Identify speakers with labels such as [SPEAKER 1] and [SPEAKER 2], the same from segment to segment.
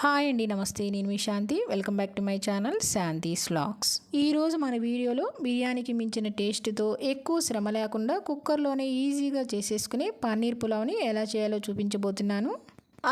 [SPEAKER 1] Hi అండి నమస్తే. నేను మీ Shanti. Welcome back to my channel Shanti vlogs ఈరోజు మన వీడియోలో బిర్యానీకి మించిన టేస్ట్తో ఎక్కువ శ్రమ లేకుండా కుక్కర్లోనే ఈజీగా చేసేసుకునే పన్నీర్ పులావ్ని ఎలా చేయాలో చూపించబోతున్నాను.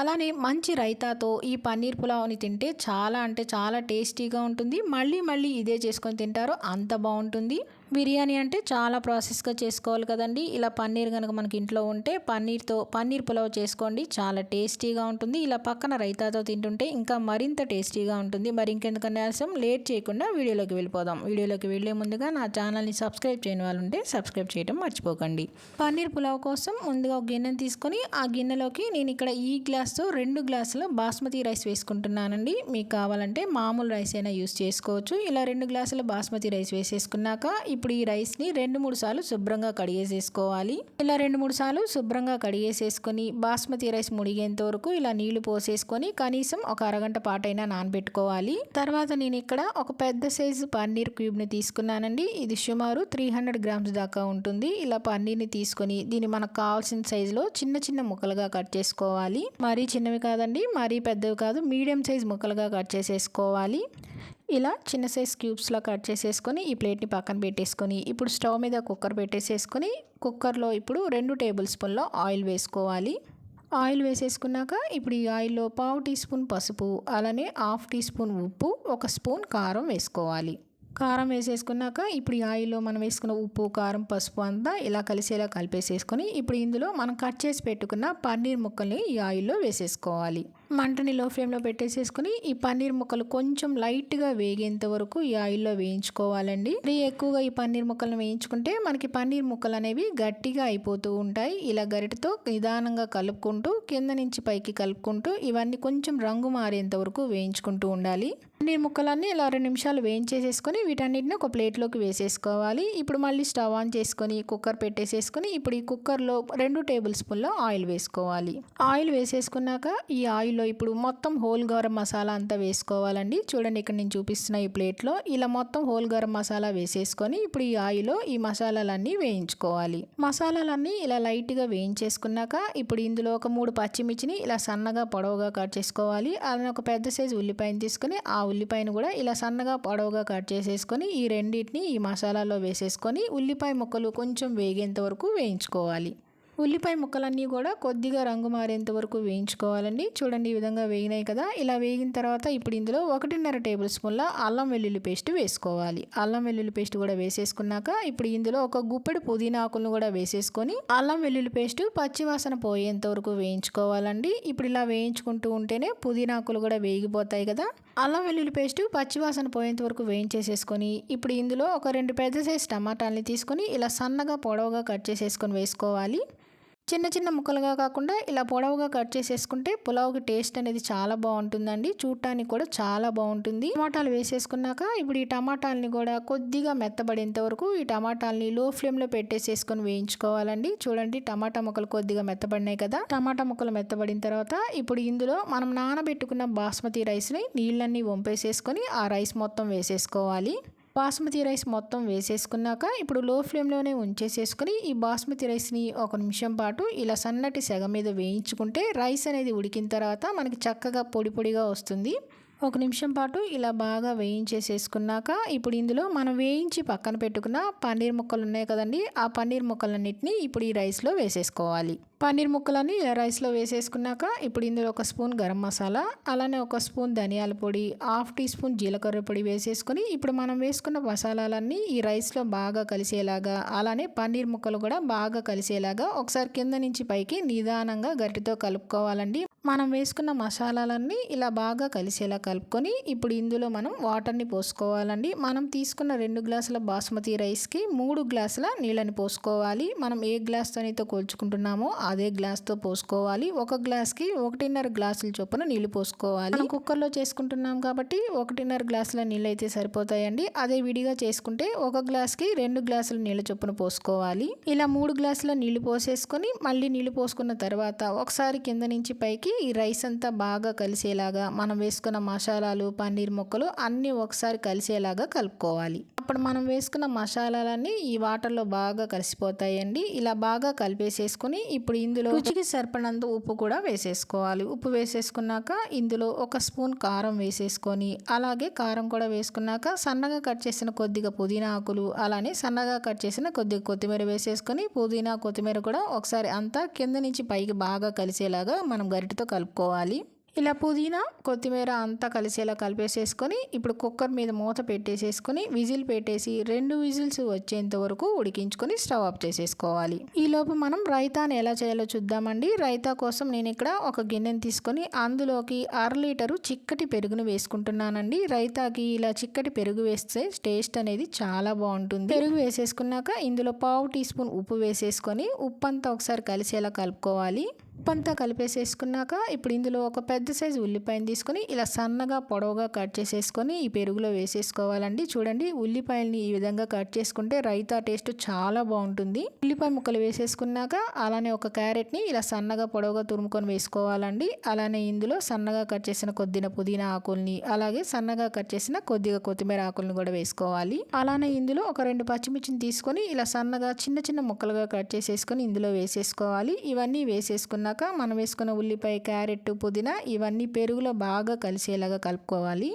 [SPEAKER 1] అలానే మంచి రైతాతో ఈ పన్నీర్ పులావ్ని తింటే చాలా అంటే చాలా టేస్టీగా ఉంటుంది. మళ్ళీ మళ్ళీ ఇదే చేసుకొని తింటారో అంత బాగుంటుంది. బిర్యానీ అంటే చాలా ప్రాసెస్గా చేసుకోవాలి కదండి. ఇలా పన్నీర్ కనుక మనకి ఇంట్లో ఉంటే పన్నీర్తో పన్నీర్ పులావ్ చేసుకోండి. చాలా టేస్టీగా ఉంటుంది. ఇలా పక్కన రైతాతో తింటుంటే ఇంకా మరింత టేస్టీగా ఉంటుంది. మరి ఇంకెందుకన్నా ఆలస్యం? లేట్ చేయకుండా వీడియోలోకి వెళ్ళిపోదాం. వీడియోలోకి వెళ్ళే ముందుగా నా ఛానల్ని సబ్స్క్రైబ్ చేయని వాళ్ళు ఉంటే సబ్స్క్రైబ్ చేయడం మర్చిపోకండి. పన్నీర్ పులావ్ కోసం ముందుగా ఒక గిన్నెను తీసుకొని ఆ గిన్నెలోకి నేను ఇక్కడ ఈ గ్లాస్తో రెండు గ్లాసుల బాస్మతి రైస్ వేసుకుంటున్నానండి. మీకు కావాలంటే మామూలు రైస్ అయినా యూస్ చేసుకోవచ్చు. ఇలా రెండు గ్లాసుల బాస్మతి రైస్ వేసేసుకున్నాక ఇప్పుడు ఈ రైస్ని రెండు మూడు సార్లు శుభ్రంగా కడిగేసేసుకోవాలి. ఇలా రెండు మూడు సార్లు శుభ్రంగా కడిగేసేసుకొని బాస్మతి రైస్ ముడిగేంత వరకు ఇలా నీళ్ళు పోసేసుకొని కనీసం ఒక అరగంట పాటైనా నానబెట్టుకోవాలి. తర్వాత నేను ఇక్కడ ఒక పెద్ద సైజు పన్నీర్ క్యూబ్ని తీసుకున్నానండి. ఇది సుమారు త్రీ హండ్రెడ్ గ్రామ్స్ దాకా ఉంటుంది. ఇలా పన్నీర్ని తీసుకొని దీన్ని మనకు కావాల్సిన సైజులో చిన్న చిన్న ముక్కలుగా కట్ చేసుకోవాలి. మరీ చిన్నవి కాదండి మరీ పెద్దవి కాదు మీడియం సైజ్ ముక్కలుగా కట్ చేసేసుకోవాలి. ఇలా చిన్న సైజ్ క్యూబ్స్లో కట్ చేసేసుకొని ఈ ప్లేట్ని పక్కన పెట్టేసుకొని ఇప్పుడు స్టవ్ మీద కుక్కర్ పెట్టేసేసుకొని కుక్కర్లో ఇప్పుడు రెండు టేబుల్ స్పూన్లో ఆయిల్ వేసుకోవాలి. ఆయిల్ వేసేసుకున్నాక ఇప్పుడు ఈ ఆయిల్లో పావు టీ స్పూన్ పసుపు అలానే హాఫ్ టీ స్పూన్ ఉప్పు ఒక స్పూన్ కారం వేసుకోవాలి. కారం వేసేసుకున్నాక ఇప్పుడు ఈ ఆయిల్లో మనం వేసుకున్న ఉప్పు కారం పసుపు అంతా ఇలా కలిసేలా కలిపేసేసుకొని ఇప్పుడు ఇందులో మనం కట్ చేసి పెట్టుకున్న పన్నీర్ ముక్కల్ని ఈ ఆయిల్లో వేసేసుకోవాలి. మంటని లో ఫ్లేమ్లో పెట్టేసేసుకుని ఈ పన్నీర్ ముక్కలు కొంచెం లైట్గా వేగేంత వరకు ఈ ఆయిల్లో వేయించుకోవాలండి. మరి ఎక్కువగా ఈ పన్నీర్ ముక్కలను వేయించుకుంటే మనకి పన్నీర్ ముక్కలు అనేవి గట్టిగా అయిపోతూ ఉంటాయి. ఇలా గరిటతో నిదానంగా కలుపుకుంటూ కింద నుంచి పైకి కలుపుకుంటూ ఇవన్నీ కొంచెం రంగు మారేంత వరకు వేయించుకుంటూ ఉండాలి. పన్నీర్ ముక్కలన్నీ ఇలా రెండు నిమిషాలు వేయించేసేసుకొని వీటన్నిటిని ఒక ప్లేట్లోకి వేసేసుకోవాలి. ఇప్పుడు మళ్ళీ స్టవ్ ఆన్ చేసుకొని కుక్కర్ పెట్టేసేసుకొని ఇప్పుడు ఈ కుక్కర్లో రెండు టేబుల్ స్పూన్ల ఆయిల్ వేసుకోవాలి. ఆయిల్ వేసేసుకున్నాక ఈ ఆయిల్ దీనిలో ఇప్పుడు మొత్తం హోల్ గరం మసాలా అంతా వేసుకోవాలండి. చూడండి ఇక్కడ నేను చూపిస్తున్న ఈ ప్లేట్లో ఇలా మొత్తం హోల్ గరం మసాలా వేసేసుకొని ఇప్పుడు ఈ ఆయిల్లో ఈ మసాలాలన్నీ వేయించుకోవాలి. మసాలాలన్నీ ఇలా లైట్గా వేయించేసుకున్నాక ఇప్పుడు ఇందులో ఒక మూడు పచ్చిమిర్చిని ఇలా సన్నగా పొడవుగా కట్ చేసుకోవాలి. అలానే ఒక పెద్ద సైజు ఉల్లిపాయను తీసుకొని ఆ ఉల్లిపాయను కూడా ఇలా సన్నగా పొడవుగా కట్ చేసేసుకొని ఈ రెండింటిని ఈ మసాలాలో వేసేసుకొని ఉల్లిపాయ ముక్కలు కొంచెం వేగేంత వరకు వేయించుకోవాలి. ఉల్లిపాయ ముక్కలన్నీ కూడా కొద్దిగా రంగు మారేంత వరకు వేయించుకోవాలండి. చూడండి ఈ విధంగా వేగినాయి కదా. ఇలా వేగిన తర్వాత ఇప్పుడు ఇందులో ఒకటిన్నర టేబుల్ స్పూన్ల అల్లం వెల్లుల్లి పేస్ట్ వేసుకోవాలి. అల్లం వెల్లుల్లి పేస్ట్ కూడా వేసేసుకున్నాక ఇప్పుడు ఇందులో ఒక గుప్పెడు పుదీనా ఆకులను కూడా వేసేసుకొని అల్లం వెల్లుల్లి పేస్ట్ పచ్చివాసన పోయేంత వరకు వేయించుకోవాలండి. ఇప్పుడు ఇలా వేయించుకుంటూ ఉంటేనే పుదీనా ఆకులు కూడా వేగిపోతాయి కదా. అల్లం వెల్లుల్లి పేస్ట్ పచ్చివాసన పోయేంత వరకు వేయించేసేసుకొని ఇప్పుడు ఇందులో ఒక రెండు పెద్ద సైజ్ టమాటాలని తీసుకొని ఇలా సన్నగా పొడవుగా కట్ చేసేసుకొని వేసుకోవాలి. చిన్న చిన్న ముక్కలుగా కాకుండా ఇలా పొడవుగా కట్ చేసేసుకుంటే పులావ్కి టేస్ట్ అనేది చాలా బాగుంటుందండి. చూడటానికి కూడా చాలా బాగుంటుంది. టమాటాలు వేసేసుకున్నాక ఇప్పుడు ఈ టమాటాలని కూడా కొద్దిగా మెత్తబడేంత వరకు ఈ టమాటాలని లో ఫ్లేమ్లో పెట్టేసేసుకొని వేయించుకోవాలండి. చూడండి టమాటా ముక్కలు కొద్దిగా మెత్తబడినాయి కదా. టమాటా ముక్కలు మెత్తబడిన తర్వాత ఇప్పుడు ఇందులో మనం నానబెట్టుకున్న బాస్మతి రైస్ని నీళ్ళన్నీ వంపేసేసుకొని ఆ రైస్ మొత్తం వేసేసుకోవాలి. బాస్మతి రైస్ మొత్తం వేసేసుకున్నాక ఇప్పుడు లో ఫ్లేమ్లోనే ఉంచేసేసుకొని ఈ బాస్మతి రైస్ని ఒక నిమిషం పాటు ఇలా సన్నటి సెగ మీద వేయించుకుంటే రైస్ అనేది ఉడికిన తర్వాత మనకి చక్కగా పొడి పొడిగా వస్తుంది. ఒక నిమిషం పాటు ఇలా బాగా వేయించేసేసుకున్నాక ఇప్పుడు ఇందులో మనం వేయించి పక్కన పెట్టుకున్న పన్నీర్ ముక్కలు ఉన్నాయి కదండి ఆ పన్నీర్ ముక్కలన్నిటిని ఇప్పుడు ఈ రైస్లో వేసేసుకోవాలి. పన్నీర్ ముక్కలన్నీ ఇలా రైస్లో వేసేసుకున్నాక ఇప్పుడు ఇందులో ఒక స్పూన్ గరం మసాలా అలానే ఒక స్పూన్ ధనియాల పొడి హాఫ్ టీ స్పూన్ జీలకర్ర పొడి వేసేసుకొని ఇప్పుడు మనం వేసుకున్న మసాలాలన్నీ ఈ రైస్లో బాగా కలిసేలాగా అలానే పన్నీర్ ముక్కలు కూడా బాగా కలిసేలాగా ఒకసారి కింద నుంచి పైకి నిదానంగా గరిటితో కలుపుకోవాలండి. మనం వేసుకున్న మసాలాలన్నీ ఇలా బాగా కలిసేలా కలుపుకొని ఇప్పుడు ఇందులో మనం వాటర్ని పోసుకోవాలండి. మనం తీసుకున్న రెండు గ్లాసుల బాస్మతి రైస్కి మూడు గ్లాసుల నీళ్ళని పోసుకోవాలి. మనం ఏ గ్లాస్తోనైతే అయితే కోల్చుకుంటున్నామో అదే గ్లాస్తో పోసుకోవాలి. ఒక గ్లాస్కి ఒకటిన్నర గ్లాసుల చొప్పున నీళ్ళు పోసుకోవాలి. మనం కుక్కర్లో చేసుకుంటున్నాం కాబట్టి ఒకటిన్నర గ్లాసుల నీళ్ళు అయితే సరిపోతాయండి. అదే విడిగా చేసుకుంటే ఒక గ్లాస్కి రెండు గ్లాసుల నీళ్ళ చొప్పున పోసుకోవాలి. ఇలా మూడు గ్లాసుల నీళ్ళు పోసేసుకొని మళ్ళీ నీళ్ళు పోసుకున్న తర్వాత ఒకసారి కింద నుంచి పైకి ఈ రైస్ అంతా బాగా కలిసేలాగా మనం వేసుకున్న మసాలాలు పన్నీర్ ముక్కలు అన్నీ ఒకసారి కలిసేలాగా కలుపుకోవాలి. అప్పుడు మనం వేసుకున్న మసాలాలన్నీ ఈ వాటర్లో బాగా కలిసిపోతాయండి. ఇలా బాగా కలిపేసేసుకుని ఇప్పుడు ఇందులో రుచికి సరిపడినంత ఉప్పు కూడా వేసేసుకోవాలి. ఉప్పు వేసేసుకున్నాక ఇందులో ఒక స్పూన్ కారం వేసేసుకొని అలాగే కారం కూడా వేసుకున్నాక సన్నగా కట్ చేసిన కొద్దిగా పుదీనా ఆకులు అలానే సన్నగా కట్ చేసిన కొద్దిగా కొత్తిమీర వేసేసుకొని పుదీనా కొత్తిమీర కూడా ఒకసారి అంతా కింద నుంచి పైకి బాగా కలిసేలాగా మనం గరిటతో కలుపుకోవాలి. ఇలా పుదీనా కొత్తిమీర అంతా కలిసేలా కలిపేసేసుకొని ఇప్పుడు కుక్కర్ మీద మూత పెట్టేసేసుకొని విజిల్ పెట్టేసి రెండు విజిల్స్ వచ్చేంత వరకు ఉడికించుకొని స్టవ్ ఆఫ్ చేసేసుకోవాలి. ఈలోపు మనం రైతాని ఎలా చేయాలో చూద్దామండి. రైతా కోసం నేను ఇక్కడ ఒక గిన్నెని తీసుకొని అందులోకి అర లీటరు చిక్కటి పెరుగును వేసుకుంటున్నానండి. రైతాకి ఇలా చిక్కటి పెరుగు వేస్తే టేస్ట్ అనేది చాలా బాగుంటుంది. పెరుగు వేసేసుకున్నాక ఇందులో పావు టీ స్పూన్ ఉప్పు వేసేసుకొని ఉప్పు అంతా ఒకసారి కలిసేలా కలుపుకోవాలి. ఉప్పంతా కలిపేసేసుకున్నాక ఇప్పుడు ఇందులో ఒక పెద్ద సైజు ఉల్లిపాయను తీసుకొని ఇలా సన్నగా పొడవుగా కట్ చేసేసుకొని ఈ పెరుగులో వేసేసుకోవాలండి. చూడండి ఉల్లిపాయల్ని ఈ విధంగా కట్ చేసుకుంటే రైతా టేస్ట్ చాలా బాగుంటుంది. ఉల్లిపాయ ముక్కలు వేసేసుకున్నాక అలానే ఒక క్యారెట్ని ఇలా సన్నగా పొడవుగా తురుముకొని వేసుకోవాలండి. అలానే ఇందులో సన్నగా కట్ చేసిన కొద్దిన పుదీనా ఆకుల్ని అలాగే సన్నగా కట్ చేసిన కొద్దిగా కొత్తిమీర ఆకుల్ని కూడా వేసుకోవాలి. అలానే ఇందులో ఒక రెండు పచ్చిమిర్చిని తీసుకొని ఇలా సన్నగా చిన్న చిన్న ముక్కలుగా కట్ చేసేసుకొని ఇందులో వేసేసుకోవాలి. ఇవన్నీ వేసేసుకున్నాక మనం వేసుకున్న ఉల్లిపాయ క్యారెట్ పుదీనా ఇవన్నీ పెరుగులో బాగా కలిసేలాగా కలుపుకోవాలి.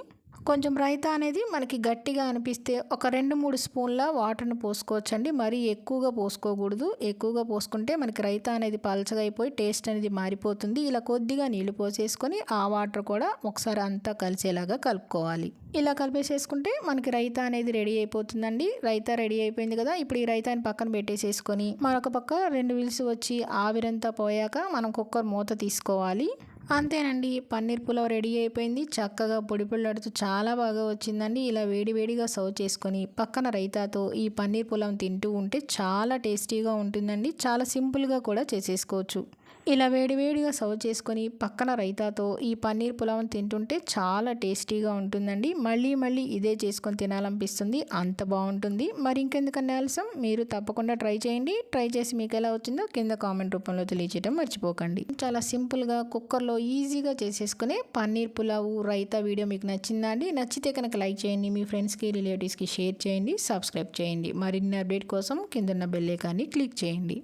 [SPEAKER 1] కొంచెం రైతా అనేది మనకి గట్టిగా అనిపిస్తే ఒక రెండు మూడు స్పూన్ల వాటర్ని పోసుకోవచ్చండి. మరీ ఎక్కువగా పోసుకోకూడదు. ఎక్కువగా పోసుకుంటే మనకి రైతా అనేది పలచగైపోయి అయిపోయి టేస్ట్ అనేది మారిపోతుంది. ఇలా కొద్దిగా నీళ్ళు పోసేసుకొని ఆ వాటర్ కూడా ఒకసారి అంతా కలిసేలాగా కలుపుకోవాలి. ఇలా కలిపేసేసుకుంటే మనకి రైతా అనేది రెడీ అయిపోతుందండి. రైతా రెడీ అయిపోయింది కదా ఇప్పుడు ఈ రైతాని పక్కన పెట్టేసేసుకొని మరొక పక్క రెండు విల్స్ వచ్చి ఆవిరంతా పోయాక మనం కుక్కర్ మూత తీసుకోవాలి. అంతేనండి పన్నీర్ పులావ్ రెడీ అయిపోయింది. చక్కగా పొడి పిల్లడుతూ చాలా బాగా వచ్చిందండి. ఇలా వేడివేడిగా సర్వ్ చేసుకొని పక్కన రైతాతో ఈ పన్నీర్ పులావ్ తింటూ ఉంటే చాలా టేస్టీగా ఉంటుందండి. చాలా సింపుల్గా కూడా చేసేసుకోవచ్చు. ఇలా వేడివేడిగా సర్వ్ చేసుకొని పక్కన రైతాతో ఈ పన్నీర్ పులావ్ తింటుంటే చాలా టేస్టీగా ఉంటుందండి. మళ్ళీ మళ్ళీ ఇదే చేసుకొని తినాలనిపిస్తుంది. అంత బాగుంటుంది. మరి ఇంకెందుకన్నా ఆలస్యం? మీరు తప్పకుండా ట్రై చేయండి. ట్రై చేసి మీకు ఎలా వచ్చిందో కింద కామెంట్ రూపంలో తెలియచేయడం మర్చిపోకండి. చాలా సింపుల్గా కుక్కర్లో ఈజీగా చేసేసుకునే పన్నీర్ పులావు రైతా వీడియో మీకు నచ్చిందా అండి? నచ్చితే కనుక లైక్ చేయండి. మీ ఫ్రెండ్స్కి రిలేటివ్స్కి షేర్ చేయండి. సబ్స్క్రైబ్ చేయండి. మరిన్ని అప్డేట్ కోసం కిందన్న బెల్లే కానీ క్లిక్ చేయండి.